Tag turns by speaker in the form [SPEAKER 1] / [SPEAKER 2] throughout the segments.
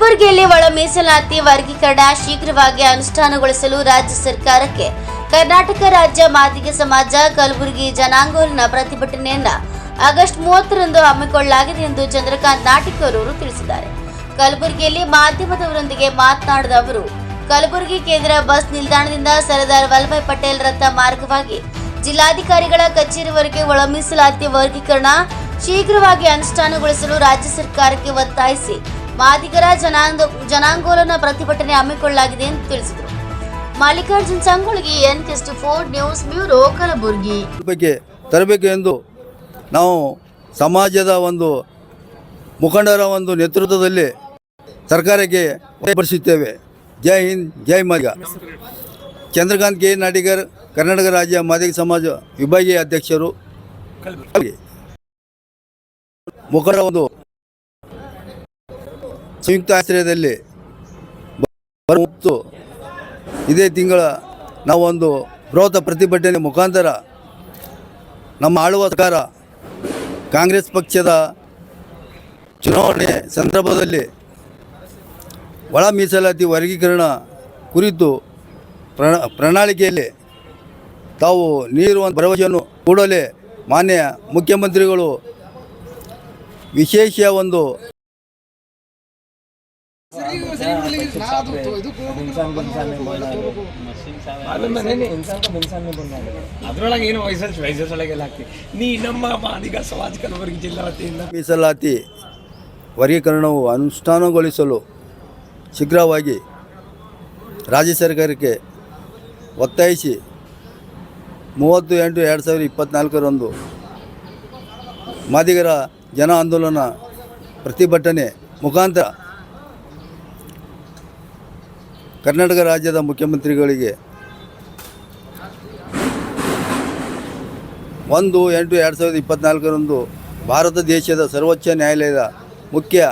[SPEAKER 1] ಕಲಬುರಗಿಯಲ್ಲಿ ಒಳ ಮೀಸಲಾತಿ ವರ್ಗೀಕರಣ ಶೀಘ್ರವಾಗಿ ಅನುಷ್ಠಾನಗೊಳಿಸಲು ರಾಜ್ಯ ಸರ್ಕಾರಕ್ಕೆ ಕರ್ನಾಟಕ ರಾಜ್ಯ ಮಾದಿಗ ಸಮಾಜ ಕಲಬುರಗಿ ಜನಾಂದೋಲನ ಪ್ರತಿಭಟನೆಯನ್ನ ಆಗಸ್ಟ್ ಮೂವತ್ತರಂದು ಹಮ್ಮಿಕೊಳ್ಳಲಾಗಿದೆ ಎಂದು ಚಂದ್ರಕಾಂತ್ ನಾಟಿಕರೂರು ತಿಳಿಸಿದ್ದಾರೆ. ಕಲಬುರಗಿಯಲ್ಲಿ ಮಾಧ್ಯಮದವರೊಂದಿಗೆ ಮಾತನಾಡಿದ ಅವರು, ಕಲಬುರಗಿ ಕೇಂದ್ರ ಬಸ್ ನಿಲ್ದಾಣದಿಂದ ಸರ್ದಾರ್ ವಲ್ಲಭಾಯ್ ಪಟೇಲ್ ರಥ ಮಾರ್ಗವಾಗಿ ಜಿಲ್ಲಾಧಿಕಾರಿಗಳ ಕಚೇರಿವರೆಗೆ ಒಳ ಮೀಸಲಾತಿ ವರ್ಗೀಕರಣ ಶೀಘ್ರವಾಗಿ ಅನುಷ್ಠಾನಗೊಳಿಸಲು ರಾಜ್ಯ ಸರ್ಕಾರಕ್ಕೆ ಒತ್ತಾಯಿಸಿ ಮಾದಿಗರ ಜನಾಂಗ ಜನಾಂದೋಲನ ಪ್ರತಿಭಟನೆ ಹಮ್ಮಿಕೊಳ್ಳಲಾಗಿದೆ ಎಂದು ತಿಳಿಸಿದರು. ಮಲ್ಲಿಕಾರ್ಜುನ್ ಸಂಗೊಳ್ಗಿ ಎನ್ ಕೆಸ್ಟ್ ಫೋರ್ ನ್ಯೂಸ್ ಬ್ಯೂರೋ ಕಲಬುರಗಿ.
[SPEAKER 2] ಬಗ್ಗೆ ತರಬೇಕು ಎಂದು ನಾವು ಸಮಾಜದ ಒಂದು ಮುಖಂಡರ ಒಂದು ನೇತೃತ್ವದಲ್ಲಿ ಸರ್ಕಾರಕ್ಕೆ ಪಡಿಸುತ್ತೇವೆ ಜೈ ಹಿಂದ್, ಜೈ ಮಾದಿಗ ಚಂದ್ರಕಾಂತ್ ಕೆ. ನಾಡಿಗರ್, ಕರ್ನಾಟಕ ರಾಜ್ಯ ಮಾದಿಗ ಸಮಾಜ ವಿಭಾಗೀಯ ಅಧ್ಯಕ್ಷರು. ಮುಖಂಡರ ಒಂದು ಸಂಯುಕ್ತ ಆಶ್ರಯದಲ್ಲಿ ಬರುತ್ತು ಇದೇ ತಿಂಗಳ ನಾವೊಂದು ಬೃಹತ್ ಪ್ರತಿಭಟನೆ ಮುಖಾಂತರ ನಮ್ಮ ಆಳುವ ಸರ್ಕಾರ ಕಾಂಗ್ರೆಸ್ ಪಕ್ಷದ ಚುನಾವಣೆ ಸಂದರ್ಭದಲ್ಲಿ ಒಳ ಮೀಸಲಾತಿ ವರ್ಗೀಕರಣ ಕುರಿತು ಪ್ರಣ, ಪ್ರಣಾಳಿಕೆಯಲ್ಲಿ ತಾವು ನೀಡುವ ಭರವಸೆಯನ್ನು ಕೂಡಲೇ ಮಾನ್ಯ ಮುಖ್ಯಮಂತ್ರಿಗಳು ವಿಶೇಷ ಒಂದು
[SPEAKER 3] ಅದ್ರೊಳಗೆ ಏನು ವಯಸ್ಸಲ್ಲಿ ನೀ ನಮ್ಮ ಮಾದಿಗ ಸಮಾಜ ಕಲಬುರಗಿ ಜಿಲ್ಲಾ ವತಿಯಿಂದ
[SPEAKER 2] ಮೀಸಲಾತಿ ವರ್ಗೀಕರಣವು ಅನುಷ್ಠಾನಗೊಳಿಸಲು ಶೀಘ್ರವಾಗಿ ರಾಜ್ಯ ಸರ್ಕಾರಕ್ಕೆ ಒತ್ತಾಯಿಸಿ ಮೂವತ್ತು ಎಂಟು ಎರಡು ಸಾವಿರದ ಇಪ್ಪತ್ತ್ನಾಲ್ಕರಂದು ಮಾದಿಗರ ಜನ ಆಂದೋಲನ ಪ್ರತಿಭಟನೆ ಮುಖಾಂತರ ಕರ್ನಾಟಕ ರಾಜ್ಯದ ಮುಖ್ಯಮಂತ್ರಿಗಳಿಗೆ ಒಂದು ಎಂಟು ಎರಡು ಸಾವಿರದ ಇಪ್ಪತ್ತ್ನಾಲ್ಕರಂದು ಭಾರತ ದೇಶದ ಸರ್ವೋಚ್ಚ ನ್ಯಾಯಾಲಯದ ಮುಖ್ಯ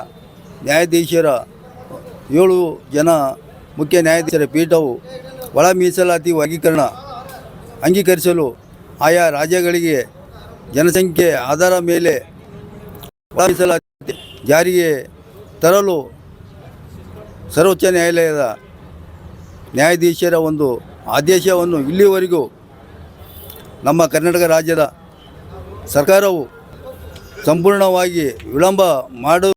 [SPEAKER 2] ನ್ಯಾಯಾಧೀಶರ ಏಳು ಜನ ಮುಖ್ಯ ನ್ಯಾಯಾಧೀಶರ ಪೀಠವು ಒಳ ಮೀಸಲಾತಿ ವರ್ಗೀಕರಣ ಅಂಗೀಕರಿಸಲು ಆಯಾ ರಾಜ್ಯಗಳಿಗೆ ಜನಸಂಖ್ಯೆ ಆಧಾರ ಮೇಲೆ ಒಳ ಮೀಸಲಾತಿ ಜಾರಿಗೆ ತರಲು ಸರ್ವೋಚ್ಚ ನ್ಯಾಯಾಲಯದ ನ್ಯಾಯಾಧೀಶರ ಒಂದು ಆದೇಶವನ್ನು ಇಲ್ಲಿವರೆಗೂ ನಮ್ಮ ಕರ್ನಾಟಕ ರಾಜ್ಯದ ಸರ್ಕಾರವು ಸಂಪೂರ್ಣವಾಗಿ ವಿಳಂಬ ಮಾಡು